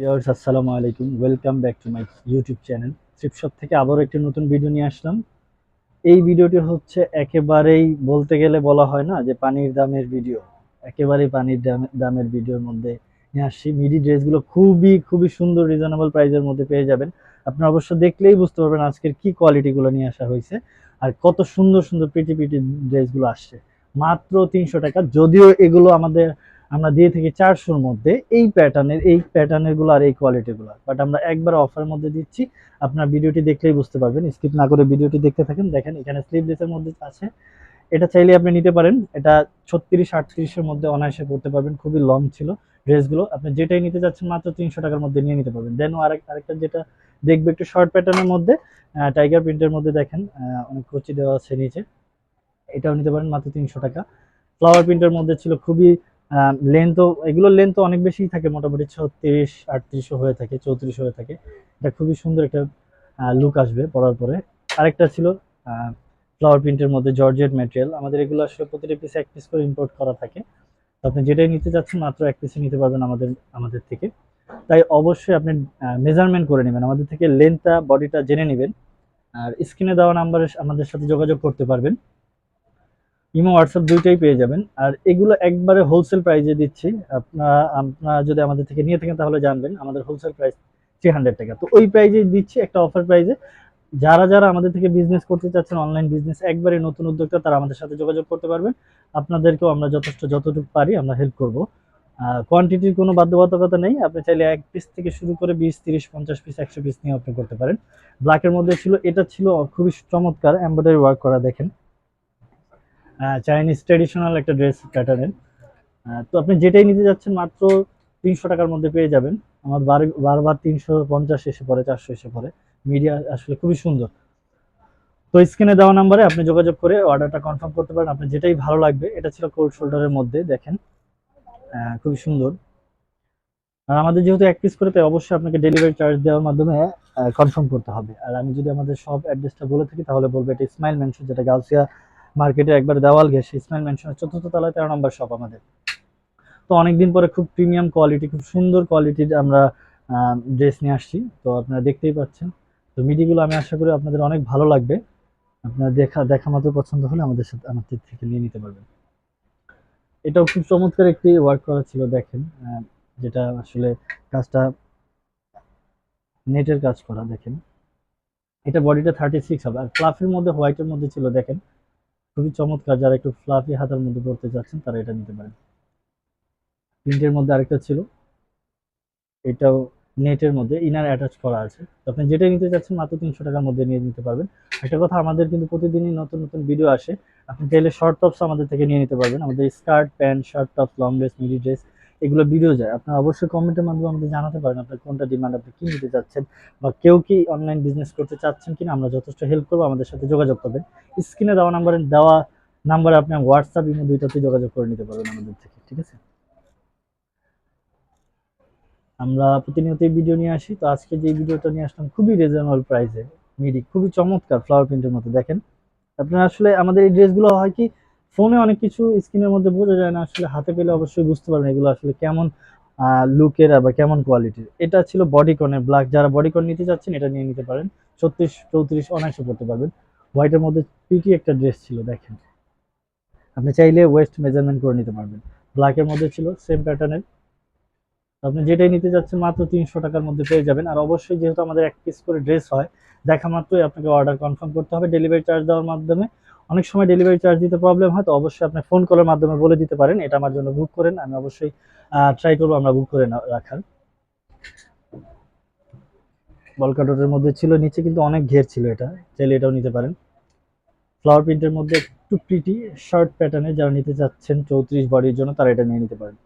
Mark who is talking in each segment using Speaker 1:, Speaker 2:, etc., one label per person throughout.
Speaker 1: Viewers আসসালামু আলাইকুম। Welcome back to my YouTube channel Tripshop থেকে আবারও একটি নতুন ভিডিও নিয়ে আসলাম। এই ভিডিওটি হচ্ছে একেবারেই বলতে গেলে বলা হয় না যে পানির দামের ভিডিও একেবারেই পানির দামে- দামের ভিডিওর মধ্যে নিয়ে আসছি। মিডি ড্রেসগুলো খুবই খুবই সুন্দর রিজনেবল প্রাইজের মধ্যে পেয়ে যাবেন। আপনারা অবশ্য দেখলেই বুঝতে পারবেন আজকের কি কোয়ালিটিগুলো নিয়ে আসা হয়েছে আর কত সুন্দর সুন্দর পিটি প্রিটি ড্রেসগুলো আসছে। মাত্র তিনশো টাকা। যদিও এগুলো আমাদের আমরা দিয়ে থাকি চারশোর মধ্যে এই প্যাটার্নের এই প্যাটার্নেরগুলো আর এই কোয়ালিটিরগুলো। বাট আমরা একবার অফারের মধ্যে দিচ্ছি, আপনার ভিডিওটি দেখলেই বুঝতে পারবেন। স্কিপ না করে ভিডিওটি দেখতে থাকেন। দেখেন, এখানে স্লিভলেসের মধ্যে আছে। এটা চাইলে আপনি নিতে পারেন। এটা ছত্রিশ আটত্রিশের মধ্যে অনায়াসে করতে পারবেন। খুবই লং ছিল ড্রেসগুলো আপনি যেটাই নিতে যাচ্ছেন মাত্র তিনশো টাকার মধ্যে নিয়ে নিতে পারবেন। দেন আরেক, আরেকটা যেটা দেখবে একটু শর্ট প্যাটার্নের মধ্যে টাইগার প্রিন্টের মধ্যে দেখেন অনেক কচি দেওয়া আছে নিচে। এটাও নিতে পারেন, মাত্র তিনশো টাকা। ফ্লাওয়ার প্রিন্টের মধ্যে ছিল খুবই লেন্থও এগুলোর লেন্থ অনেক বেশি থাকে, মোটামুটি ছত্রিশ, আটত্রিশও হয়ে থাকে চৌত্রিশ হয়ে থাকে। এটা খুবই সুন্দর একটা লুক আসবে পরার পরে। আরেকটা ছিল ফ্লাওয়ার প্রিন্টের মধ্যে জর্জেট ম্যাটেরিয়াল আমাদের এগুলো আসলে প্রতিটা পিস এক পিস করে ইম্পোর্ট করা থাকে। তো আপনি যেটাই নিতে চাচ্ছেন, মাত্র এক পিসে নিতে পারবেন আমাদের আমাদের থেকে। তাই অবশ্যই আপনি মেজারমেন্ট করে নেবেন। আমাদের থেকে লেন্থটা বডিটা জেনে নেবেন। আর স্ক্রিনে দেওয়া নাম্বারে আমাদের সাথে যোগাযোগ করতে পারবেন। ইমো হোয়াটসঅ্যাপ দুইটাই পেয়ে যাবেন। আর এগুলো একবারে হোলসেল প্রাইসে দিচ্ছি। আপনারা আপনারা যদি আমাদের থেকে নিয়ে থাকেন তাহলে জানবেন, আমাদের হোলসেল প্রাইস থ্রি হান্ড্রেড টাকা। তো ওই প্রাইজে দিচ্ছি একটা অফার প্রাইজে যারা যারা আমাদের থেকে বিজনেস করতে চাচ্ছেন অনলাইন বিজনেস একবারে নতুন উদ্যোক্তা, তারা আমাদের সাথে যোগাযোগ করতে পারবেন। আপনাদেরকেও আমরা যথেষ্ট, যতটুকু পারি আমরা হেল্প করব। কোয়ান্টিটির কোনো বাধ্যবাধকতা নেই। আপনি চাইলে এক পিস থেকে শুরু করে বিশ, তিরিশ, পঞ্চাশ পিস একশো পিস নিয়ে আপনি করতে পারেন। ব্ল্যাকের মধ্যে ছিল, এটা ছিল খুবই চমৎকার এমব্রয়ডারি ওয়ার্ক করা, দেখেন। চাইনিজ ট্রেডিশনাল একটা ড্রেস প্যাটার্নের তো আপনি যেটাই নিতে যাচ্ছেন মাত্র তিনশো টাকার মধ্যে পেয়ে যাবেন। আমার বার, বারবার তিনশো পঞ্চাশ এসে পড়ে, চারশো এসে পড়ে। মিডিয়া আসলে খুবই সুন্দর। তো স্ক্রিনে দেওয়া নাম্বারে আপনি যোগাযোগ করে অর্ডারটা কনফার্ম করতে পারেন। আপনার যেটাই ভালো লাগবে, এটা ছিল কোল্ড শোল্ডারের মধ্যে, দেখেন। খুবই সুন্দর। আর আমাদের যেহেতু এক পিস করে, তাই অবশ্যই আপনাকে ডেলিভারি চার্জ দেওয়ার মাধ্যমে কনফার্ম করতে হবে। আর আমি যদি আমাদের সব অ্যাড্রেসটা বলে থাকি, তাহলে বলব এটা স্মাইল মেনশন যেটা গাউসিয়া মার্কেটে একবার দেওয়াল ঘেসে ইসমাইল মেনশনের চতুর্থ তলায় তেরো নম্বর শপ আমাদের। তো অনেকদিন পরে খুব প্রিমিয়াম কোয়ালিটি খুব সুন্দর কোয়ালিটির আমরা ড্রেস নিয়ে আসছি। তো আপনারা দেখতেই পাচ্ছেন। তো মিডিগুলো আমি আশা করি আপনাদের অনেক ভালো লাগবে। আপনারা দেখা দেখা মাত্র পছন্দ হলে আমাদের সাথে আমাদের থেকে নিয়ে নিতে পারবেন। এটাও খুব চমৎকার একটি ওয়ার্ক করা ছিল, দেখেন। যেটা আসলে কাজটা নেটের কাজ করা, দেখেন। এটা বডিটা থার্টি সিক্স হবে। আর ফ্লাফের মধ্যে হোয়াইটের মধ্যে ছিল, দেখেন। খুবই চমৎকার যারা একটু ফ্লাফি হাতের মধ্যে পড়তে চাচ্ছেন, তারা এটা নিতে পারেন। প্রিন্টের মধ্যে আরেকটা ছিল। এটাও নেটের মধ্যে ইনার অ্যাটাচ করা আছে। আপনি যেটাই নিতে চাচ্ছেন, মাত্র তিনশো টাকার মধ্যে নিয়ে নিতে পারবেন। একটা কথা, আমাদের কিন্তু প্রতিদিনই নতুন নতুন ভিডিও আসে। আপনি চাইলে শর্ট টপস আমাদের থেকে নিয়ে নিতে পারবেন। আমাদের skirt pant short tops long dress midi dress এগুলো ভিডিও যায়। আপনারা অবশ্যই কমেন্টের মাধ্যমে আমাদের জানাতে পারেন আপনার কোনটা ডিমান্ড আপনি কি নিতে চাচ্ছেন বা কেউ কি অনলাইন বিজনেস করতে চাচ্ছেন কিনা, আমরা যথেষ্ট হেল্প করব, আমাদের সাথে যোগাযোগ করবেন। স্ক্রিনে দেওয়া নাম্বারে দেওয়া নাম্বারে আপনি হোয়াটসঅ্যাপ ইমো দুইটাতে যোগাযোগ করে নিতে পারবেন আমাদের থেকে, ঠিক আছে? আমরা প্রতিনিয়তই ভিডিও নিয়ে আসি। তো আজকে যে ভিডিওটা নিয়ে আসলাম খুবই রিজনেবল প্রাইসে মিডি খুবই চমৎকার ফ্লাওয়ার প্রিন্টের মতো, দেখেন। আপনারা আসলে আমাদের এই ড্রেসগুলো হয় কি ফোনে অনেক কিছু স্ক্রিনের মধ্যে বোঝা যায় না, আসলে হাতে পেলে অবশ্যই বুঝতে পারবেন এগুলো আসলে কেমন লুকের বা কেমন কোয়ালিটির এটা ছিল বডিকনের ব্ল্যাক যারা বডিকন নিতে চাচ্ছেন এটা নিয়ে নিতে পারেন। ছত্রিশ, চৌত্রিশ অনায়াসে পড়তে পারবেন। হোয়াইটের মধ্যে পিটি একটা ড্রেস ছিল, দেখেন। আপনি চাইলে ওয়েস্ট মেজারমেন্ট করে নিতে পারবেন। ব্ল্যাকের মধ্যে ছিল সেম প্যাটার্নের আপনি যেটাই নিতে যাচ্ছেন মাত্র তিনশো টাকার মধ্যে পেয়ে যাবেন। আর অবশ্যই যেহেতু আমাদের এক পিস করে ড্রেস হয়, দেখা মাত্রই আপনাকে অর্ডার কনফার্ম করতে হবে। ডেলিভারি চার্জ দেওয়ার মাধ্যমে অনেক সময় ডেলিভারি চার্জ দিতে প্রবলেম হয়, তো অবশ্যই আপনি ফোন কলের মাধ্যমে বলে দিতে পারেন। এটা আমার জন্য বুক করেন, আমি অবশ্যই ট্রাই করব, আমরা বুক করে রাখার। বলকাটোটের মধ্যে ছিল, নিচে কিন্তু অনেক ঘের ছিল এটা, চাইলে এটাও নিতে পারেন। ফ্লাওয়ার প্রিন্টের মধ্যে একটু প্রিটি শার্ট প্যাটার্নে যারা নিতে চাচ্ছেন, চৌত্রিশ বডির জন্য তারা এটা নিয়ে নিতে পারেন।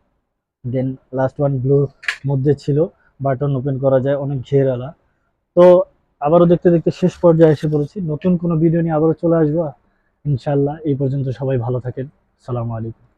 Speaker 1: দেন লাস্ট ওয়ান ব্লু মধ্যে ছিল বাটন ওপেন করা যায়, অনেক ঘেরালা। তো আবারও দেখতে দেখতে শেষ পর্যায়ে এসে পড়েছি। নতুন কোনো ভিডিও নিয়ে আবারও চলে আসব। ইনশাল্লাহ এই পর্যন্ত সবাই ভালো থাকেন। সালামু আলাইকুম।